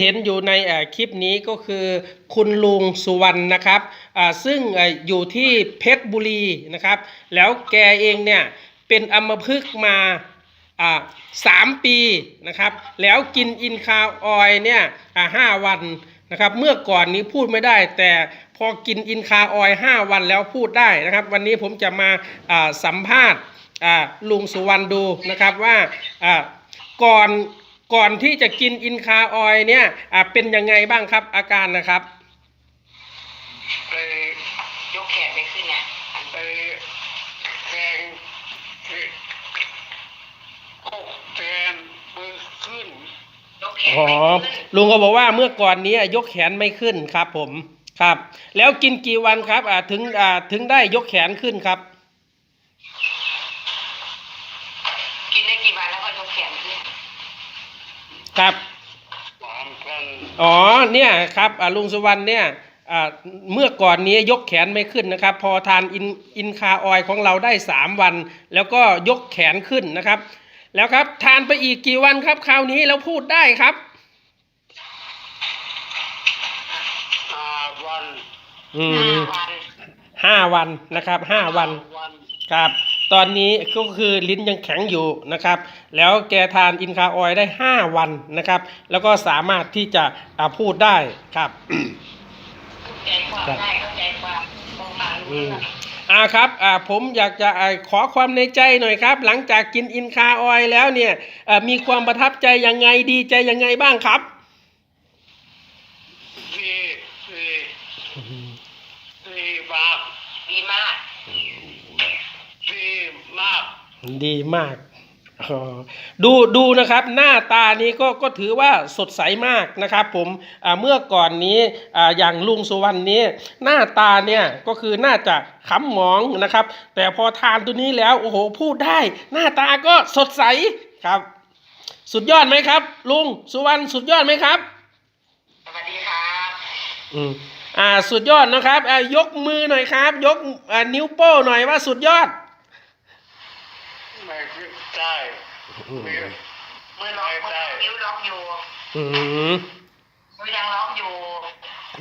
เห็นอยู่ในคลิปนี้ก็คือคุณลุงสุวรรณนะครับซึ่งอยู่ที่เพชรบุรีนะครับ แล้วแกเองเนี่ยเป็นอัมพฤกษ์มาสามปีนะครับ แล้วกินอินคาออยเนี่ยห้าวันนะครับ เมื่อก่อนนี้พูดไม่ได้ แต่พอกินอินคาออยห้าวันแล้วพูดได้นะครับ วันนี้ผมจะมาสัมภาษณ์ลุงสุวรรณดูนะครับว่าก่อน ก่อนที่จะกินอินคาออยล์เนี่ยอ่าเป็นยังไงบ้างครับอาการนะครับไปยกแขนไม่ขึ้นเนี่ยไปแทงอกแทนมือขึ้นยกแขนอ๋อไม่ขึ้นลุงก็บอกว่าเมื่อก่อนนี้ยกแขนไม่ขึ้นครับผมครับ แล้วกินกี่วันครับอ่าถึงอ่าถึงได้ยกแขนขึ้นครับ กินได้กี่วันแล้วก็ยกแขนขึ้น ครับสามกันอ๋อเนี่ยครับอ่าลุงสุวรรณเนี่ยอ่าเมื่อก่อนนี้ยกแขนไม่ขึ้นนะครับ พอทานอินอินคาออยล์ของเราได้สามวัน แล้วก็ยกแขนขึ้นนะครับ แล้วครับทานไปอีกกี่วันครับ คราวนี้แล้วพูดได้ครับห้าวันอืห้ามวันห้าวันนะครับห้าวันวันครับ ตอนนี้ก็คือลิ้นยังแข็งอยู่นะครับ แล้วแกทานอินคาออยล์ได้ 5 วันนะครับ แล้วก็สามารถที่จะอ่าพูดได้ครับเข้าใจความได้เข้าใจความต้องฟังอืรู้มเรื่องอ่าครับอ่าผมอยากจะอ่าขอความในใจหน่อยครับ หลังจากกินอินคาออยล์แล้วเนี่ยอ่ามีความประทับใจยังไงดีใจยังไงบ้างครับดีดีดีมากดีมากดีมาก ดีมากอ๋อดูดูนะครับหน้าตานี้ก็ก็ถือว่าสดใสมากนะครับ ผมอ่าเมื่อก่อนนี้อ่าอย่างลุงสุวรรณนี้หน้าตาเนี่ยก็คือน่าจะขำหมองนะครับ แต่พอทานตัวนี้แล้วโอ้โหพูดได้ หน้าตาก็สดใสครับ สุดยอดไหมครับ ลุงสุวรรณสุดยอดไหมครับสวัสดีครับอืมอ่าสุดยอดนะครับอ่ายกมือหน่อยครับ ยกอ่านิ้วโป้หน่อยว่าสุดยอด ไม่ได้ไม่มือล็อกมือนิ้วล็อกอยู่อืมมือยังล็อกอยู่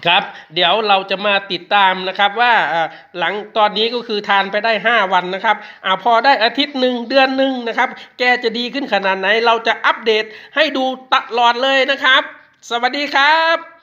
ครับ เดี๋ยวเราจะมาติดตามนะครับว่าอ่าหลังตอนนี้ก็คือทานไปได้ 5 วันนะครับอ่าพอได้อาทิตย์หนึ่งเดือนหนึ่งนะครับ แกจะดีขึ้นขนาดไหน เราจะอัปเดตให้ดูตลอดเลยนะครับ สวัสดีครับ